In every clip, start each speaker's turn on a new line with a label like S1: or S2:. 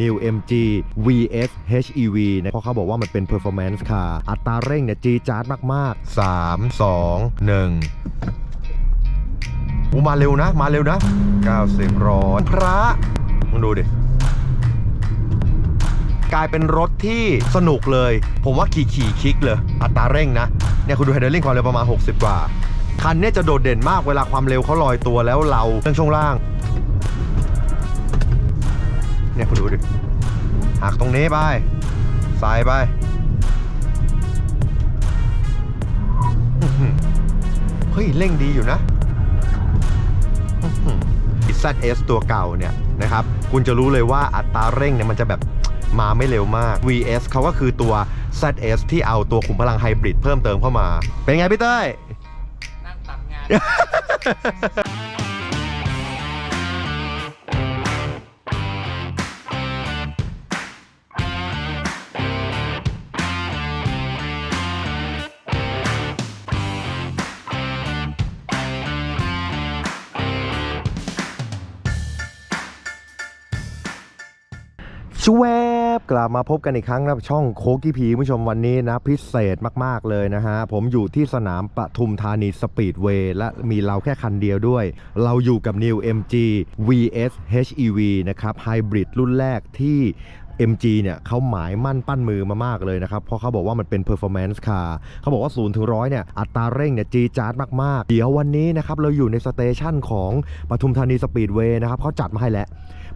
S1: New MG VS HEV นะเพราะเขาบอกว่ามันเป็น performance car อัตราเร่งเนี่ยจีจาร์ดมาก ๆ 3 2 1อูมาเร็วนะ มาเร็วนะ 90ร้อยพระมึงดูดิ กลายเป็นรถที่สนุกเลย ผมว่าขี่ขี่คลิกเลย อัตราเร่งนะ เนี่ยคุณดูไฮเดอร์ลิงความเร็วประมาณ 60 กว่า คันเนี้จะโดดเด่นมากเวลาความเร็วเขาลอยตัวแล้วเราเรื่องช่วงล่าง เนี่ยคุณดูดิหักตรงนี้ไปสายไปเฮ้ย เร่งดีอยู่นะ ZS ตัวเก่าเนี่ยนะครับ คุณจะรู้เลยว่าอัตราเร่งเนี่ยมันจะแบบมาไม่เร็วมาก VS เขาก็คือตัว ZS ที่เอาตัวขุมพลังไฮบริดเพิ่มเติมเข้ามา เป็นไงพี่เต้ย
S2: นั่งตัดงาน
S1: กลับมาพบกันอีกครั้งนะช่องโคกี้พีผู้ชมวันนี้นะ พิเศษมาก ๆ เลยนะฮะ ผมอยู่ที่สนามปทุมธานีสปีดเวย์และมีเราแค่คันเดียวด้วย เราอยู่กับ New MG VS HEV นะครับไฮบริดรุ่นแรกที่ MG เนี่ยเขาหมายมั่นปั้นมือมามากเลยนะครับ เพราะเขาบอกว่ามันเป็น performance car เขาบอกว่า0ูนย์ถึงร้อยเนี่ยอัตราเร่งเนี่ยจีจาร์ดมาก ๆ เดี๋ยววันนี้นะครับเราอยู่ในสเตชันของปทุมธานีสปีดเวย์นะครับเขาจัดมาให้แล้ว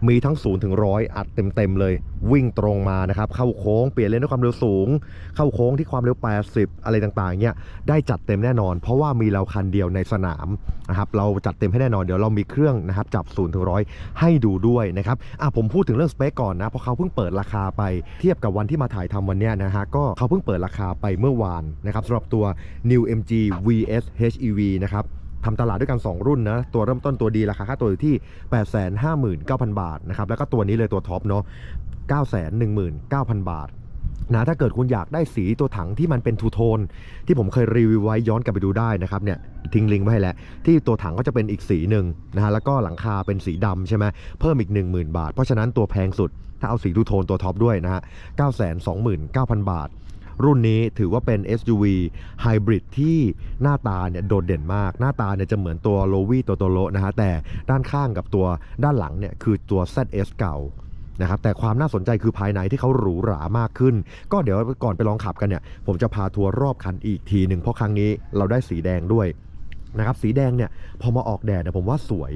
S1: มีทั้ง0ูนย์ถึงร้อยอัดเต็มๆเลย วิ่งตรงมานะครับเข้าโค้งเปลี่ยนเลนด้วยความเร็วสูง เข้าโค้งที่ความเร็ว 80 อะไรต่างๆเนี่ยได้จัดเต็มแน่นอน เพราะว่ามีเราคันเดียวในสนามนะครับเราจัดเต็มให้แน่นอนเดี๋ยวเรามีเครื่องนะครับจับ0ูนย์ถึงร้อยให้ดูด้วยนะครับอะผมพูดถึงเรื่องสเปคก่อนนะเพราะเขาเพิ่งเปิดราคาไปเทียบกับวันที่มาถ่ายทำวันเนี้ยนะฮะก็เขาเพิ่งเปิดราคาไปเมื่อวานนะครับสำหรับตัว New MG VS HEV นะครับ ทำตลาดด้วยกัน 2 รุ่นนะตัวเริ่มต้นตัวดีราคาค่าตัวอยู่ที่ 859,000 บาทนะครับแล้วก็ตัวนี้เลยตัวท็อปเนาะ919,000 บาทนะถ้าเกิดคุณอยากได้สีตัวถังที่มันเป็นทูโทน ที่ผมเคยรีวิวไว้ย้อนกลับไปดูได้นะครับเนี่ยทิ้งลิงก์ไว้ให้แล้วที่ตัวถังก็จะเป็นอีกสีหนึ่งนะฮะแล้วก็หลังคาเป็นสีดำใช่ไหมเพิ่มอีก 10,000 บาท เพราะฉะนั้นตัวแพงสุดถ้าเอาสีทูโทนตัวท็อปด้วยนะฮะ929,000 บาท รุ่นนี้ถือว่าเป็น SUV ไฮบริดที่หน้าตาเนี่ยโดดเด่นมาก หน้าตาเนี่ยจะเหมือนตัว l o v i ตัวตัวโลนะฮะแต่ด้านข้างกับตัวด้านหลังเนี่ยคือตัว ZS เก่านะครับแต่ความน่าสนใจคือภายในที่เขาหรูหรามากขึ้น ก็เดี๋ยวก่อนไปลองขับกันเนี่ย ผมจะพาทัวร์รอบคันอีกทีหนึ่งเพราะครั้งนี้เราได้สีแดงด้วย นะครับสีแดงเนี่ยพอมาออกแดดเนี่ยผมว่าสวย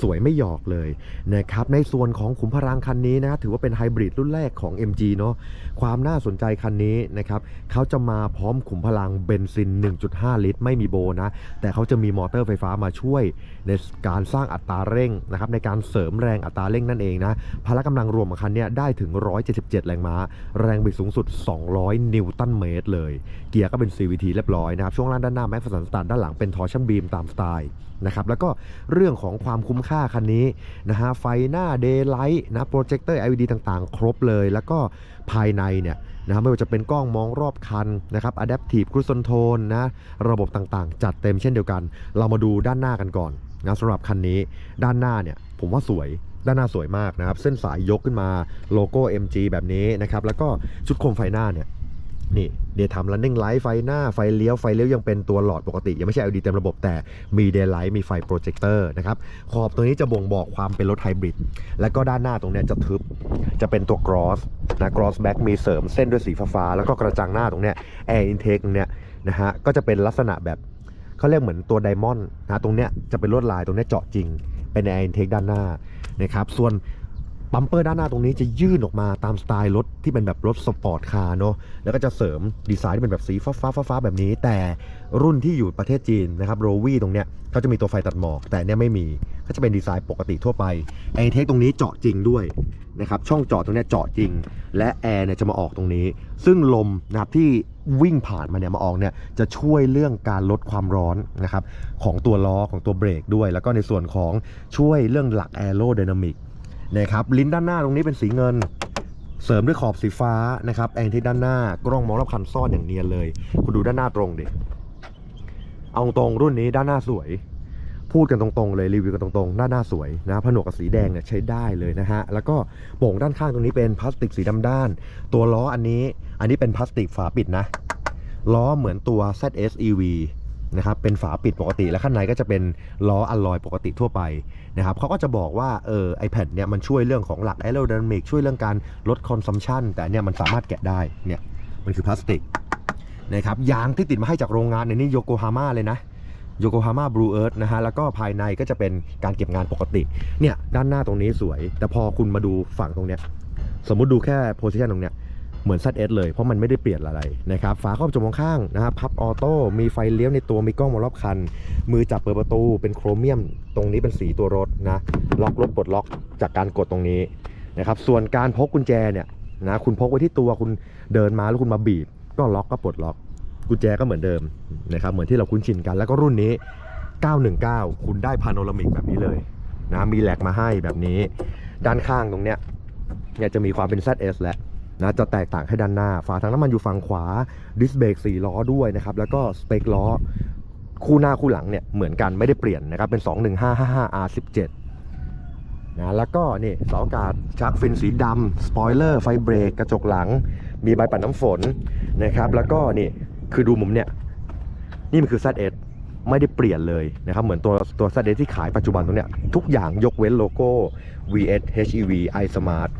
S1: สวยไม่หยอกเลยนะครับในส่วนของขุมพลังคันนี้นะถือว่าเป็นไฮบริดรุ่นแรกของ MG เนาะความน่าสนใจคันนี้นะครับเขาจะมาพร้อมขุมพลังเบนซิน 1.5 ลิตร ไม่มีโบนะ แต่เขาจะมีมอเตอร์ไฟฟ้ามาช่วยในการสร้างอัตราเร่งนะครับในการเสริมแรงอัตราเร่งนั่นเองนะพละกำลังรวมของคันเนี้ยได้ถึง 177 แรงม้า แรงบิดสูงสุด 200 นิวตันเมตรเลย เกียร์ก็เป็น CVT เรียบร้อยนะครับช่วงล่างด้านหน้าแม็กซ์สันสตาร์ด้านหลังเป็นทอร์ชั่นบีมตามสไตล์นะครับแล้วก็เรื่องของความคุ้มค่าคันนี้นะฮะไฟหน้าเดย์ไลท์นะโปรเจคเตอร์ LED ต่างๆ ครบเลย แล้วก็ภายในเนี่ยนะไม่ว่าจะเป็นกล้องมองรอบคันนะครับ Adaptive Cruise Control นะระบบต่างๆ จัดเต็มเช่นเดียวกัน เรามาดูด้านหน้ากันก่อนนะสำหรับคันนี้ด้านหน้าเนี่ยผมว่าสวยด้านหน้าสวยมากนะครับ เส้นสายยกขึ้นมาโลโก้ MG แบบนี้นะครับ แล้วก็ชุดโคมไฟหน้าเนี่ย นี่เดี๋ยวทำ running light ไฟหน้าไฟเลี้ยวไฟเลี้ยวยังเป็นตัวหลอดปกติ ยังไม่ใช่ LED เต็มระบบแต่มี daylight มีไฟโปรเจคเตอร์นะครับขอบตัวนี้จะบ่งบอกความเป็นรถไฮบริดแล้วก็ด้านหน้าตรงเนี้ยจะทึบจะเป็นตัว cross นะ cross back มีเสริมเส้นด้วยสีฟ้าๆแล้วก็กระจังหน้าตรงเนี้ย air intake ตรงเนี้ยนะฮะก็จะเป็นลักษณะแบบเขาเรียกเหมือนตัวไดมอนด์นะตรงเนี้ยจะเป็นลวดลายตรงเนี้ยเจาะจริงเป็น air intake ด้านหน้านะครับส่วน บัมเปอร์ด้านหน้าตรงนี้จะยื่นออกมาตามสไตล์รถที่เป็นแบบรถสปอร์ตคาร์เนาะแล้วก็จะเสริมดีไซน์ที่เป็นแบบสีฟ้าฟ้าฟ้าฟาแบบนี้ แต่รุ่นที่อยู่ประเทศจีนนะครับโรวี่ตรงเนี้ยเขาจะมีตัวไฟตัดหมอก แต่เนี้ยไม่มีก็จะเป็นดีไซน์ปกติทั่วไปไอเทคตรงนี้เจาะจริงด้วยนะครับช่องเจาะตรงเนี้ยเจาะจริง และแอร์เนี่ยจะมาออกตรงนี้ ซึ่งลมนะครับที่วิ่งผ่านมาเนี่ยมาออกเนี่ยจะช่วยเรื่องการลดความร้อนนะครับของตัวล้อของตัวเบรกด้วย แล้วก็ในส่วนของช่วยเรื่องหลักแอโรไดนามิก นะครับลิ้นด้านหน้าตรงนี้เป็นสีเงิน เสริมด้วยขอบสีฟ้านะครับแองที่ด้านหน้ากล้องมองรอบคันซ่อนอย่างเนียนเลย คุณดูด้านหน้าตรงดิเอาตรงรุ่นนี้ด้านหน้าสวย พูดกันตรงๆเลยรีวิวกันตรงๆหน้านหน้าสวยนะผนวกกับสีแดงเนี่ยใช้ได้เลยนะฮะแล้วก็โป่งด้านข้างตรงนี้เป็นพลาสติกสีดำด้าน ตัวล้ออันนี้อันนี้เป็นพลาสติกฝาปิดนะล้อเหมือนตัว ZS EV นะครับเป็นฝาปิดปกติแล้วข้างในก็จะเป็นล้ออลลอยปกติทั่วไป นะครับเขาก็จะบอกว่าเออไอแพดเนี่ยมันช่วยเรื่องของหลักแอโร d y นามิกช่วยเรื่องการลดคอนซัมชันแต่เนี่ยมันสามารถแกะได้เนี่ยมันคือพลาสติกนะครับยางที่ติดมาให้จากโรงงานในนี่โยโกฮาม่าเลยนะโยโกฮาม่าบลูเอิร์ธนะฮะแล้วก็ภายในก็จะเป็นการเก็บงานปกติเนี่ยด้านหน้าตรงนี้สวย แต่พอคุณมาดูฝั่งตรงเนี้ยสมมุติดูแค่โพซิชันตรงเนี้ย เหมือน ZS เลยเพราะมันไม่ได้เปลี่ยนอะไรนะครับฝาครอบจมองข้างนะครับพับออโต้มีไฟเลี้ยวในตัวมีกล้องมองรอบคัน มือจับเปิดประตูเป็นโครเมียม ตรงนี้เป็นสีตัวรถนะล็อกรถปลดล็อกจากการกดตรงนี้นะครับส่วนการพกกุญแจเนี่ยนะคุณพกไว้ที่ตัวคุณเดินมาแล้วคุณมาบีบ ก็ล็อกก็ปลดล็อกกุญแจก็เหมือนเดิมนะครับเหมือนที่เราคุ้นชินกันแล้วก็รุ่นนี้ 919 คุณได้พาโนรามิกแบบนี้เลยนะมีแหลกมาให้แบบนี้ ด้านข้างตรงเนี้ยเนี่ยจะมีความเป็น ZS แล้ว นะจะแตกต่างให้ด้านหน้า ฝาถังน้ำมันอยู่ฝั่งขวาดิสเบรก4ล้อด้วยนะครับแล้วก็สเปคล้อคู่หน้าคู่หลังเนี่ยเหมือนกันไม่ได้เปลี่ยนนะครับเป็น 21555 R17 นะแล้วก็นี่เสาอากาศชักฟินสีดำสปอยเลอร์ไฟเบรกกระจกหลัง มีใบปัดน้ำฝนนะครับแล้วก็นี่คือดูมุมเนี่ยนี่มันคือ ZS ไม่ได้เปลี่ยนเลยนะครับเหมือนตัวตัว ZS ที่ขายปัจจุบันตรงเนี้ยทุกอย่างยกเว้นโลโก้ VS HEV iSmart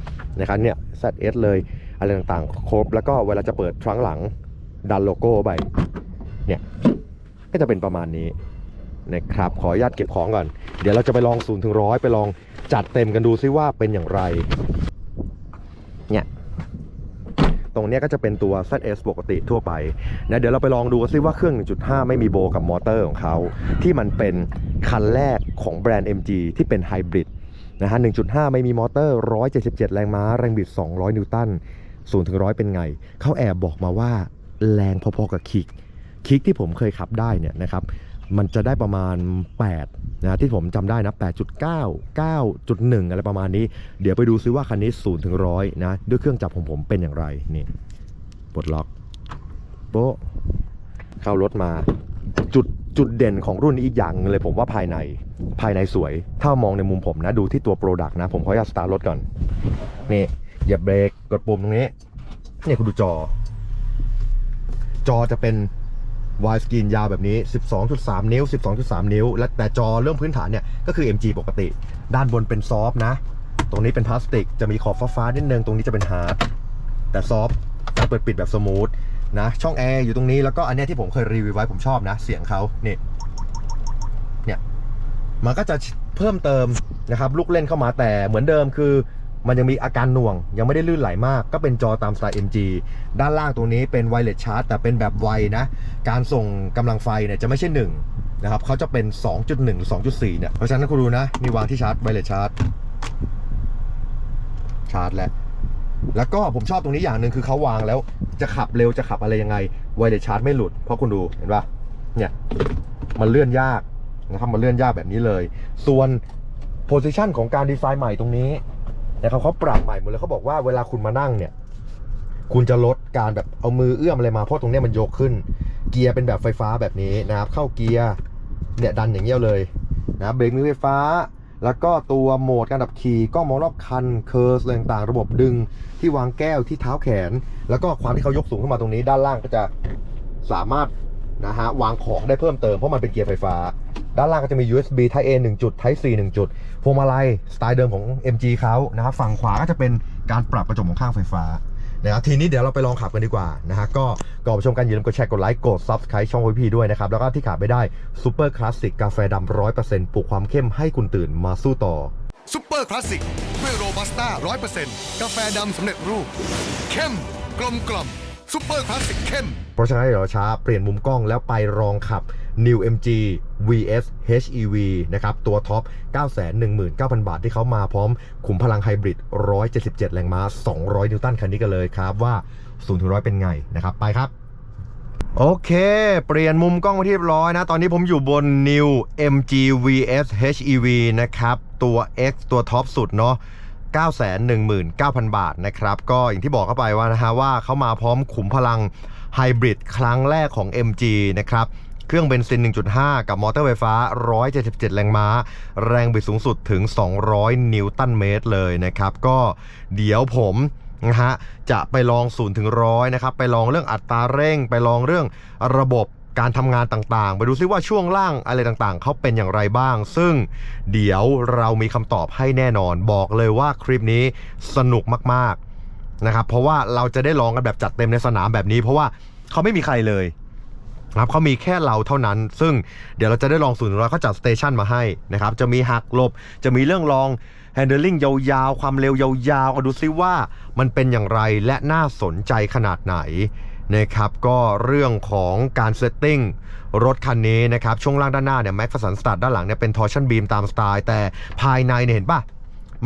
S1: นะครับเนี่ย ZS เลย อะไรต่างๆ ครบ แล้วก็เวลาจะเปิดทรังหลังดันโลโก้ไปเนี่ยก็จะเป็นประมาณนี้นะครับขออนุญาตเก็บของก่อน เดี๋ยวเราจะไปลอง0ูนย์ถึงร้อยไปลองจัดเต็มกันดูซิว่าเป็นอย่างไรเนี่ยตรงนี้ก็จะเป็นตัว ZS ปกติทั่วไปนะเดี๋ยวเราไปลองดูซิว่าเครื่อง 1.5 ไม่มีโบกับมอเตอร์ของเขา ที่มันเป็นคันแรกของแบรนด์ MG ที่เป็นไฮบริดนะฮะ 1.5 ไม่มีมอเตอร์ 177 แรงม้า แรงบิด 200 นิวตัน 0ถึง100เป็นไง เขาแอบบอกมาว่าแรงพอๆกับคิก คิกที่ผมเคยขับได้เนี่ยนะครับ มันจะได้ประมาณ 8 นะที่ผมจำได้นะ 8.9 9.1 อะไรประมาณนี้ เดี๋ยวไปดูซิว่าคันนี้0ถึง100นะด้วยเครื่องจับของผมเป็นอย่างไรนี่ปลดล็อกโป๊ะเข้ารถมาจุดจุดเด่นของรุ่นนี้อีกอย่างหนึ่งเลยผมว่าภายในภายในสวย ถ้ามองในมุมผมนะ ดูที่ตัวโปรดักต์นะ ผมขออนุญาตสตาร์ทรถก่อน นี่ เหยียบเบรกกดปุ่มตรงนี้เนี่ยคุณดูจอ จอจะเป็นวายสกรีนยาวแบบนี้ 12.3 นิ้ว 12.3 นิ้ว และแต่จอเรื่องพื้นฐานเนี่ยก็คือ MG ปกติ ด้านบนเป็นซอฟต์นะ ตรงนี้เป็นพลาสติก จะมีขอบฟ้าๆนิดนึง ตรงนี้จะเป็นฮาร์ด แต่ซอฟต์การเปิดปิดแบบสมูทนะ ช่องแอร์อยู่ตรงนี้ แล้วก็อันนี้ที่ผมเคยรีวิวไว้ผมชอบนะ เสียงเขานี่เนี่ย มันก็จะเพิ่มเติมนะครับ ลูกเล่นเข้ามาแต่เหมือนเดิมคือ มันยังมีอาการหน่วง ยังไม่ได้ลื่นไหลมาก ก็เป็นจอตามสไตล์ MG ด้านล่างตรงนี้เป็นไวเลสชาร์จแต่เป็นแบบไวนะ การส่งกำลังไฟเนี่ยจะไม่ใช่1นะครับเขาจะเป็น 2.1 หรือ 2.4 เนี่ย เพราะฉะนั้นคุณดูนะมีวางที่ชาร์จไวเลสชาร์จชาร์จแล้วแล้วก็ผมชอบตรงนี้อย่างหนึ่งคือเขาวางแล้วจะขับเร็วจะขับอะไรยังไงไวเลสชาร์จไม่หลุด เพราะคุณดูเห็นปะเนี่ยมันเลื่อนยากนะครับมันเลื่อนยากแบบนี้เลย ส่วนโพซิชันของการดีไซน์ใหม่ตรงนี้ นะครับเขาปรับใหม่หมดเลยเขาบอกว่าเวลาคุณมานั่งเนี่ย คุณจะลดการแบบเอามือเอื้อมอะไรมาเพราะตรงเนี้ยมันยกขึ้น เกียร์เป็นแบบไฟฟ้าแบบนี้นะครับ เข้าเกียร์เนี่ยดันอย่างเงี้ยเลยนะเบรกมือไฟฟ้า แล้วก็ตัวโหมดการดับขี่กล้องมองรอบคันเคอร์สอะไรต่างๆ ระบบดึงที่วางแก้วที่เท้าแขน แล้วก็ความที่เขายกสูงขึ้นมาตรงนี้ ด้านล่างก็จะสามารถนะฮะวางของได้เพิ่มเติมเพราะมันเป็นเกียร์ไฟฟ้า ด้านล่างก็จะมี USB Type A 1 จุด Type C 1 จุด พวงมาลัยสไตล์เดิมของ MG เขานะครับฝั่งขวาก็จะเป็นการปรับกระจกมองข้างไฟฟ้านะครับทีนี้เดี๋ยวเราไปลองขับกันดีกว่านะฮะก็ก่อนไปชมกันอย่าลืมกดแชร์กดไลค์กด Subscribe ช่องพีด้วยนะครับ แล้วก็ที่ขาดไม่ได้ซูเปอร์คลาสสิกกาแฟดำร้อยเปอร์เซ็นต์ปลุกความเข้มให้คุณตื่นมาสู้ต่อ
S2: ซุปเปอร์คลาสสิกด้วยโรบัสต้าร้อยเปอร์เซ็นต์กาแฟดำสำเร็จรูป เข้มกลมกล่อมซุปเปอร์คลาสสิกเข้ม
S1: เพราะฉะนั้นเดี๋ยวเราช้าเปลี่ยนมุมกล้องแล้วไปลองขับ New MG VS HEV นะครับ ตัวท็อป 919,000 บาทที่เขามาพร้อมขุมพลังไฮบริด 177 แรงม้า 200 นิวตันคันนี้กันเลยครับ ว่า0ถึง100 เป็นไงนะครับ ไปครับ โอเค เปลี่ยนมุมกล้องมาที่เรียบร้อยนะ ตอนนี้ผมอยู่บน New MG VS HEV นะครับ ตัว X ตัวท็อปสุดเนาะ919,000 บาทนะครับ ก็อย่างที่บอกเข้าไปว่านะฮะว่าเขามาพร้อมขุมพลังไฮบริดครั้งแรกของ MG นะครับ เครื่องเบนซิน 1.5 กับมอเตอร์ไฟฟ้า 177 แรงม้า แรงบิดสูงสุดถึง 200 นิวตันเมตรเลยนะครับ ก็เดี๋ยวผมนะฮะจะไปลอง0ถึง100นะครับ ไปลองเรื่องอัตราเร่ง ไปลองเรื่องระบบการทำงานต่างๆ ไปดูซิว่าช่วงล่างอะไรต่างๆ เขาเป็นอย่างไรบ้าง ซึ่งเดี๋ยวเรามีคำตอบให้แน่นอน บอกเลยว่าคลิปนี้สนุกมากๆนะครับ เพราะว่าเราจะได้ลองกันแบบจัดเต็มในสนามแบบนี้ เพราะว่าเขาไม่มีใครเลย นะครับเขามีแค่เราเท่านั้น ซึ่งเดี๋ยวเราจะได้ลองศูนย์เราเขาจัดสเตชันมาให้นะครับ จะมีหักหลบ จะมีเรื่องลอง handling ยาวๆ ความเร็วยาวๆเอาดูซิว่ามันเป็นอย่างไรและน่าสนใจขนาดไหนนะครับก็เรื่องของการเซตติ้งรถคันนี้นะครับช่วงล่างด้านหน้าเนี่ยแม็กฟสันสตาร์ด้านหลังเนี่ยเป็นทอร์ชันบีมตามสไตล์แต่ภายในเนี่ยเห็นป่ะ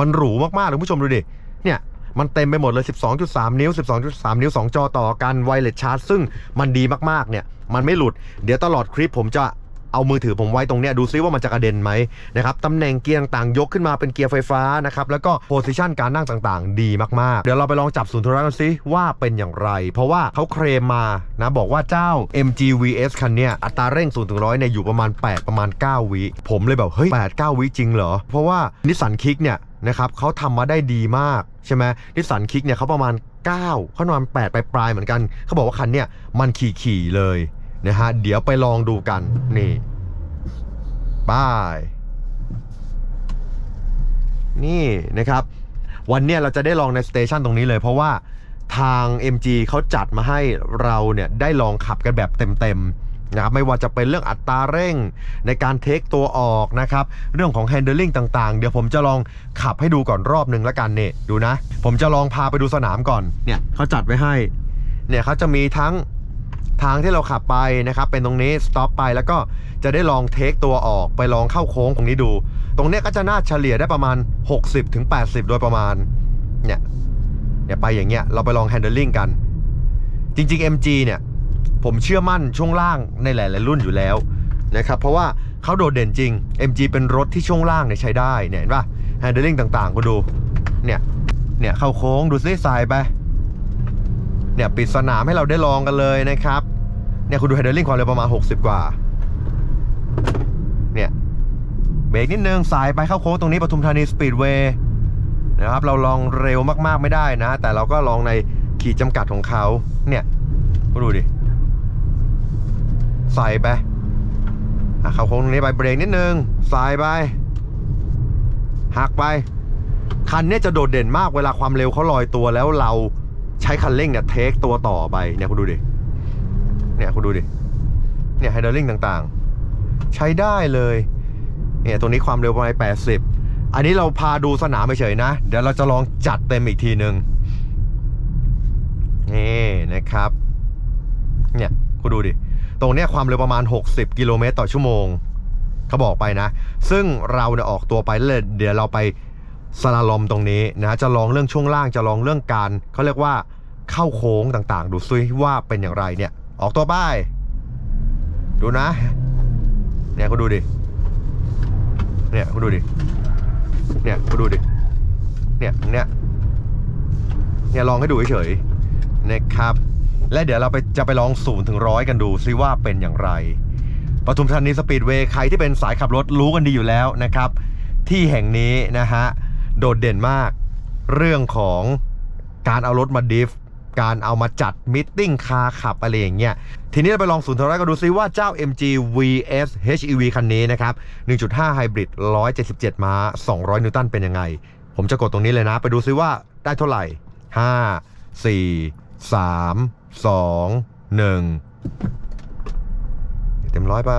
S1: มันหรูมากๆเลยผู้ชมดูดิเนี่ยมันเต็มไปหมดเลย 12.3 นิ้ว 12.3 นิ้ว 2 จอต่อกันไวเลสชาร์จซึ่งมันดีมากๆเนี่ย มันไม่หลุด เดี๋ยวตลอดคลิปผมจะเอามือถือผมไว้ตรงเนี้ยดูซิว่ามันจะกระเด็นไหมนะครับตำแหน่งเกียร์ต่างๆยกขึ้นมาเป็นเกียร์ไฟฟ้านะครับแล้วก็โพสิชันการนั่งต่างๆ ดีมากๆ เดี๋ยวเราไปลองจับศูนย์ทุนกันซิว่าเป็นอย่างไร เพราะว่าเขาเคลมมานะบอกว่าเจ้า MG VS คันเนี้ยอัตราเร่ง0ถึง100เนี่ยอยู่ประมาณ 8 ประมาณ 9 วิผมเลยแบบเฮ้ย8 9วิจริงเหรอ เพราะว่านิสสันคิกเนี่ยนะครับเขาทำมาได้ดีมากใช่ไหมนิสสันคิกเนี่ยเขาประมาณ 9เขาประมาณ8ปลายๆเหมือนกันเขาบอกว่าคันเนี่ยมันขี่ๆเลย นะฮะเดี๋ยวไปลองดูกันนี่บายนี่นะครับ วันเนี้ยเราจะได้ลองในสเตชันตรงนี้เลย เพราะว่าทาง MG เขาจัดมาให้เราเนี่ยได้ลองขับกันแบบเต็มๆนะครับไม่ว่าจะเป็นเรื่องอัตราเร่งในการเทคตัวออกนะครับ เรื่องของ handling ต่างๆ เดี๋ยวผมจะลองขับให้ดูก่อนรอบหนึ่งแล้วกันเนี่ยดูนะ ผมจะลองพาไปดูสนามก่อนเนี่ยเขาจัดไว้ให้เนี่ยเขาจะมีทั้ง ทางที่เราขับไปนะครับเป็นตรงนี้สต็อปไปแล้วก็จะได้ลองเทคตัวออกไปลองเข้าโค้งตรงนี้ดู ตรงเนี้ยก็จะน่าเฉลี่ยได้ประมาณ 60-80ถึงโดยประมาณเนี่ยเนี่ยไปอย่างเงี้ยเราไปลอง handling กัน จริงๆ MG เนี่ยผมเชื่อมั่นช่วงล่างในหลาย ๆ รุ่นอยู่แล้วนะครับเพราะว่าเขาโดดเด่นจริง MG เป็นรถที่ช่วงล่างเนี่ยใช้ได้เนี่ยเห็นป่ะ handling ต่างๆก็ดูเนี่ยเนี่ยเข้าโค้งดูซิสายไปเนี่ยปิดสนามให้เราได้ลองกันเลยนะครับ เนี่ยคุณดู handling ความเร็วประมาณ 60 กว่า เนี่ยเบรกนิดนึงสายไปเข้าโค้งตรงนี้ปทุมธานีสปีดเวย์นะครับเราลองเร็วมากๆไม่ได้นะ แต่เราก็ลองในขีดจำกัดของเขาเนี่ยคุณดูดิ ใส่ไปเข้าโค้งตรงนี้ไปเบรกนิดนึงสายไปหักไป คันนี้จะโดดเด่นมากเวลาความเร็วเขาลอยตัวแล้วเราใช้คันเร่งเนี่ยเทคตัวต่อไปเนี่ยคุณดูดิ เนี่ยคุณดูดิ เนี่ยไฮดร์ลิงต่างๆ ใช้ได้เลย เนี่ยตรงนี้ความเร็วประมาณ 80 อันนี้เราพาดูสนามเฉยๆนะ เดี๋ยวเราจะลองจัดเต็มอีกทีหนึ่งนี่นะครับ เนี่ยคุณดูดิ ตรงเนี้ยความเร็วประมาณ 60 กิโลเมตรต่อชั่วโมงเขาบอกไปนะ ซึ่งเราเนี่ยออกตัวไปแล้วเดี๋ยวเราไปสลาลอมตรงนี้นะจะลองเรื่องช่วงล่างจะลองเรื่องการเขาเรียกว่าเข้าโค้งต่างๆ ดูซิว่าเป็นอย่างไรเนี่ย ออกตัวป้าย ดูนะ เนี่ยคุณดูดิ เนี่ยคุณดูดิ เนี่ยคุณดูดิ เนี่ยเนี้ยเนี่ยลองให้ดูเฉยๆนะครับ และเดี๋ยวเราไปจะไปลองศูนย์ถึงร้อยกันดูซิว่าเป็นอย่างไรปทุมธานีสปีดเวย์ใครที่เป็นสายขับรถรู้กันดีอยู่แล้วนะครับ ที่แห่งนี้นะฮะ โดดเด่นมาก เรื่องของการเอารถมาดิฟ การเอามาจัดมิทติ้งคาขับอะไรอย่างเงี้ยทีนี้เราไปลองศูนย์ถึงร้อยกันดูซิว่าเจ้า MG VS HEV คันนี้นะครับ 1.5 ไฮบริด 177 ม้า 200 นิวตันเป็นยังไง ผมจะกดตรงนี้เลยนะ ไปดูซิว่าได้เท่าไหร่ 5 4 3 2 1 เต็มร้อยไป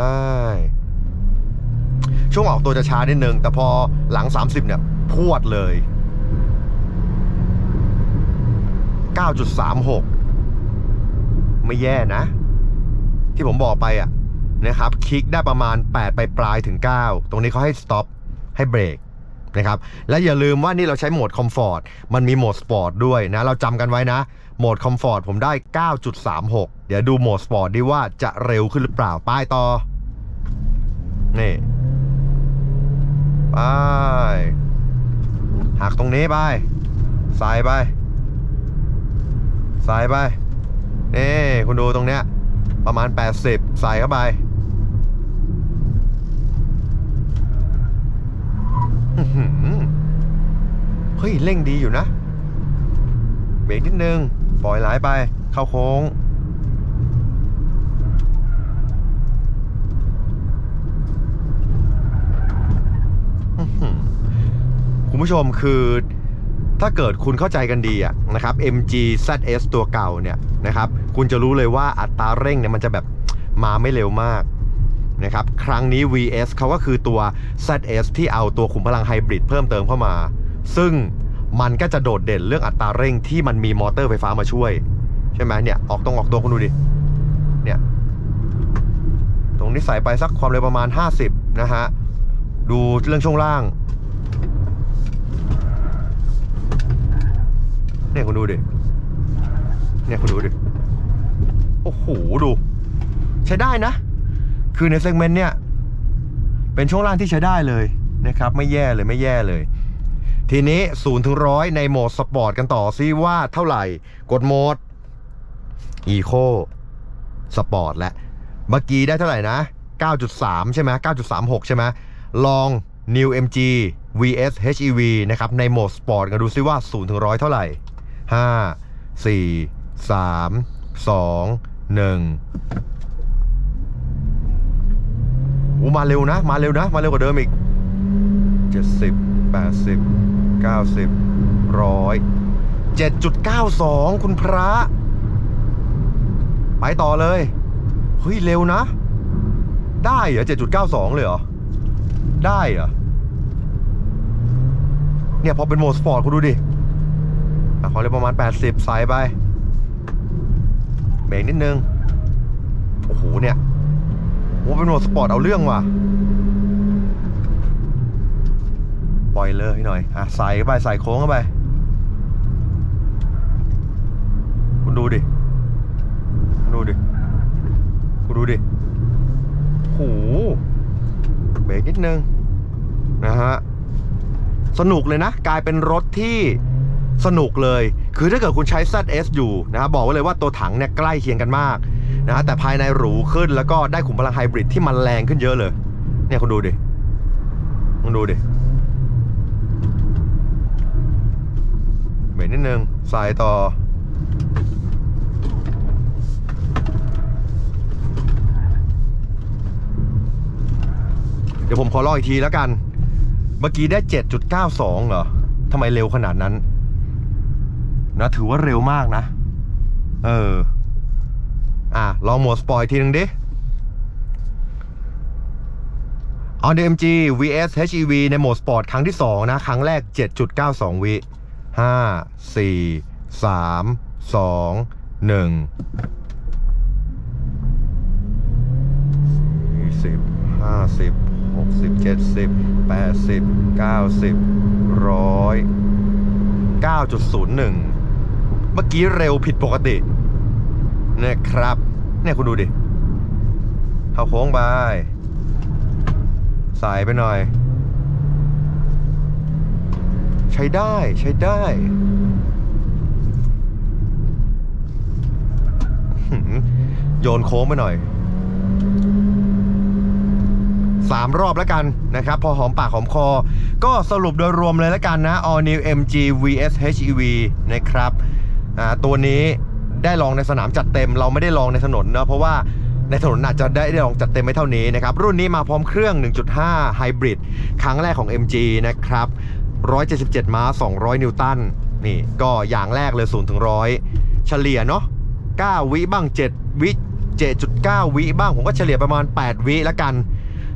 S1: ช่วงออกตัวจะช้านิดนึง แต่พอหลัง 30 เนี่ย พวดเลย 9.36 ไม่แย่นะ ที่ผมบอกไปอะนะครับคลิกได้ประมาณ 8 ไปปลายถึง 9 ตรงนี้เขาให้ stop ให้เบรกนะครับและอย่าลืมว่านี่เราใช้โหมดคอมฟอร์ตมันมีโหมดสปอร์ตด้วยนะ เราจำกันไว้นะ โหมดคอมฟอร์ตผมได้ 9.36 เดี๋ยวดูโหมดสปอร์ตดีว่าจะเร็วขึ้นหรือเปล่าป้ายต่อ นี่ไปหักตรงนี้ไปใสายไป สายไป นี่ คุณดูตรงเนี้ย ประมาณ 80 ใส่เข้าไปเฮ้ย เร่งดีอยู่นะ เบรกนิดนึง ปล่อยไหลไป เข้าโค้ง คุณผู้ชมคือ ถ้าเกิดคุณเข้าใจกันดีอะนะครับ MG ZS ตัวเก่าเนี่ยนะครับคุณจะรู้เลยว่าอัตราเร่งเนี่ยมันจะแบบมาไม่เร็วมากนะครับครั้งนี้ VS เขาก็คือตัว ZS ที่เอาตัวขุมพลังไฮบริดเพิ่มเติมเข้ามา ซึ่งมันก็จะโดดเด่นเรื่องอัตราเร่งที่มันมีมอเตอร์ไฟฟ้ามาช่วย ใช่ไหมเนี่ย ออกตรงออกตัวคุณดูดิ เนี่ย ตรงนี้ใส่ไปสักความเร็วประมาณ 50 นะฮะ ดูเรื่องช่วงล่าง เนี่ยคุณดูดิ เนี่ยคุณดูดิ โอ้โห ดู ใช้ได้นะ คือในเซกเมนต์เนี่ย เป็นช่วงล่างที่ใช้ได้เลยนะครับ ไม่แย่เลยไม่แย่เลย ทีนี้0ถึงร้อยในโหมดสปอร์ตกันต่อซิว่าเท่าไหร่ กดโหมด Eco สปอร์ตและเมื่อกี้ได้เท่าไหร่นะ 9.3 ใช่ไหม9.36 ใช่ไหมลอง New MG vs HEV นะครับ ในโหมดสปอร์ตกันดูซิว่า 0 ถึงร้อยเท่าไหร่ 5 4 3 2 1อู้มาเร็วนะ มาเร็วนะ มาเร็วกว่าเดิมอีก 70 80 90 100 7.92 คุณพระ ไปต่อเลย เฮ้ย เร็วนะ ได้เหรอ 7.92 เลยเหรอ ได้เหรอเนี่ยพอเป็นโหมดสปอร์ตคุณดูดิ ขอเลยประมาณ 80ใส่ไป เบรกนิดนึง โอ้โหเนี่ยโอ้เป็นโหมดสปอร์ตเอาเรื่องว่ะ ปล่อยเลยหน่อย อะ ใส่เข้าไป ใส่โค้งเข้าไป คุณดูดิ คุณดูดิ คุณดูดิโหเบรกนิดนึง นะฮะ สนุกเลยนะ กลายเป็นรถที่ สนุกเลย คือถ้าเกิดคุณใช้ ZS อยู่นะครับบอกไว้เลยว่าตัวถังเนี่ยใกล้เคียงกันมากนะฮะแต่ภายในหรูขึ้นแล้วก็ได้ขุมพลังไฮบริดที่มันแรงขึ้นเยอะเลย เนี่ยคุณดูดิคุณดูดิเบรกนิดนึงสายต่อเดี๋ยวผมขอลองอีกทีแล้วกัน เมื่อกี้ได้ 7.92 เหรอ ทำไมเร็วขนาดนั้น นะถือว่าเร็วมากนะ เออ อะ ลองโหมดสปอยทีนึงดิ On the MG vs HEV ในโหมดสปอร์ตครั้งที่ 2 นะ ครั้งแรก 7.92 วิ 5 4 3 2 1 40 50 60 70 80 90 100 9.01 เมื่อกี้เร็วผิดปกตินะครับ เนี่ยคุณดูดิ เข้าโค้งไป สายไปหน่อย ใช้ได้ใช้ได้โยนโค้งไปหน่อยสามรอบแล้วกันนะครับ พอหอมปากหอมคอ ก็สรุปโดยรวมเลยแล้วกันนะ All New MG vs HEV นะครับ ตัวนี้ได้ลองในสนามจัดเต็ม เราไม่ได้ลองในถนนเนะเพราะว่าในถนนอาจจะได้ได้ลองจัดเต็มไม่เท่านี้นะครับ รุ่นนี้มาพร้อมเครื่อง 1.5 ไฮบริดครั้งแรกของ MG นะครับ 177 ม้า 200 นิวตัน นี่ก็อย่างแรกเลย0ถึง100 เฉลี่ยเนาะ 9 วิบ้าง 7 วิ 7.9 วิบ้าง ผมก็เฉลี่ยประมาณ 8 วิแล้วกัน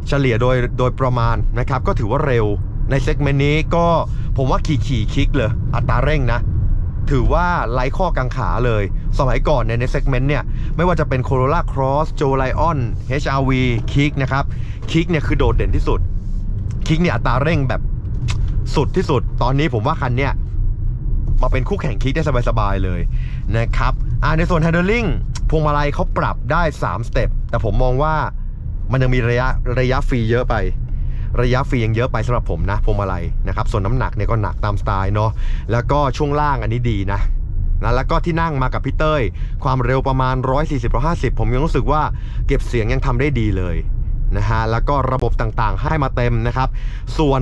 S1: เฉลี่ยโดยโดยประมาณนะครับ ก็ถือว่าเร็ว ในเซกเมนต์นี้ก็ผมว่าขี่ขี่คลิกเลย อัตราเร่งนะ ถือว่าไร้ข้อกังขาเลย สมัยก่อนเนี่ยในเซกเมนต์เนี่ย ไม่ว่าจะเป็น Corolla Cross j o Lion HRV คิกนะครับคิกเนี่ยคือโดดเด่นที่สุดคิกเนี่ยอัตราเร่งแบบสุดที่สุด ตอนนี้ผมว่าคันเนี้ยมาเป็นคู่แข่งคิกได้สบายๆเลยนะครับอ่าในส่วน handling พวงมาลัยเขาปรับได้ 3 สเต็ป แต่ผมมองว่ามันยังมีระยะระยะฟรีเยอะไป ระยะฟรียังเยอะไปสำหรับผมนะพวงมาลัยนะครับส่วนน้ำหนักเนี่ยก็หนักตามสไตล์เนาะแล้วก็ช่วงล่างอันนี้ดีนะนะแล้วก็ที่นั่งมากับพี่เต้ย ความเร็วประมาณ 140-150 ผมยังรู้สึกว่าเก็บเสียงยังทำได้ดีเลยนะฮะแล้วก็ระบบต่างๆ ให้มาเต็มนะครับ ส่วน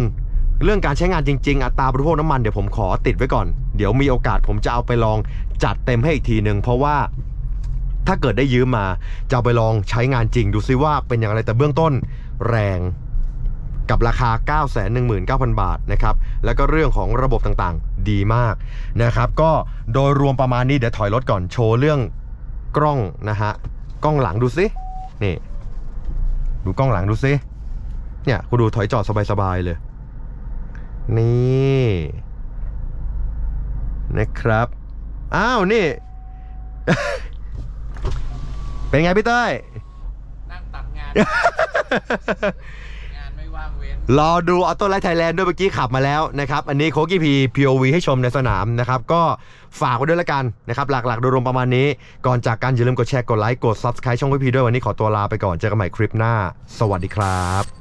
S1: เรื่องการใช้งานจริง ๆ อัตราบริโภคน้ำมันเดี๋ยวผมขอติดไว้ก่อน เดี๋ยวมีโอกาสผมจะเอาไปลองจัดเต็มให้อีกทีหนึ่งเพราะว่าถ้าเกิดได้ยืมมาจะไปลองใช้งานจริงดูซิว่าเป็นอย่างไรแต่เบื้องต้นแรง กับราคา 919,000 บาทนะครับ แล้วก็เรื่องของระบบต่างๆ ดีมากนะครับ ก็โดยรวมประมาณนี้เดี๋ยวถอยรถก่อนโชว์เรื่องกล้องนะฮะ กล้องหลังดูซิ นี่ ดูกล้องหลังดูซิเนี่ยคุณดูถอยจอดสบายๆเลย นี่นะครับ อ้าว นี่ เป็นไงพี่เต้ย
S3: นั่งตัดงาน
S1: รอดูออโต้ไลท์ไทยแลนด์ด้วยเมื่อกี้ขับมาแล้วนะครับ อันนี้โคกี้พีโอวีให้ชมในสนามนะครับ ก็ฝากไว้ด้วยละกันนะครับ หลักๆ โดยรวมประมาณนี้ ก่อนจากกันอย่าลืมกดแชร์ กดไลค์ กด Subscribe ช่องพี่พีด้วยวันนี้ขอตัวลาไปก่อน เจอกันใหม่คลิปหน้า สวัสดีครับ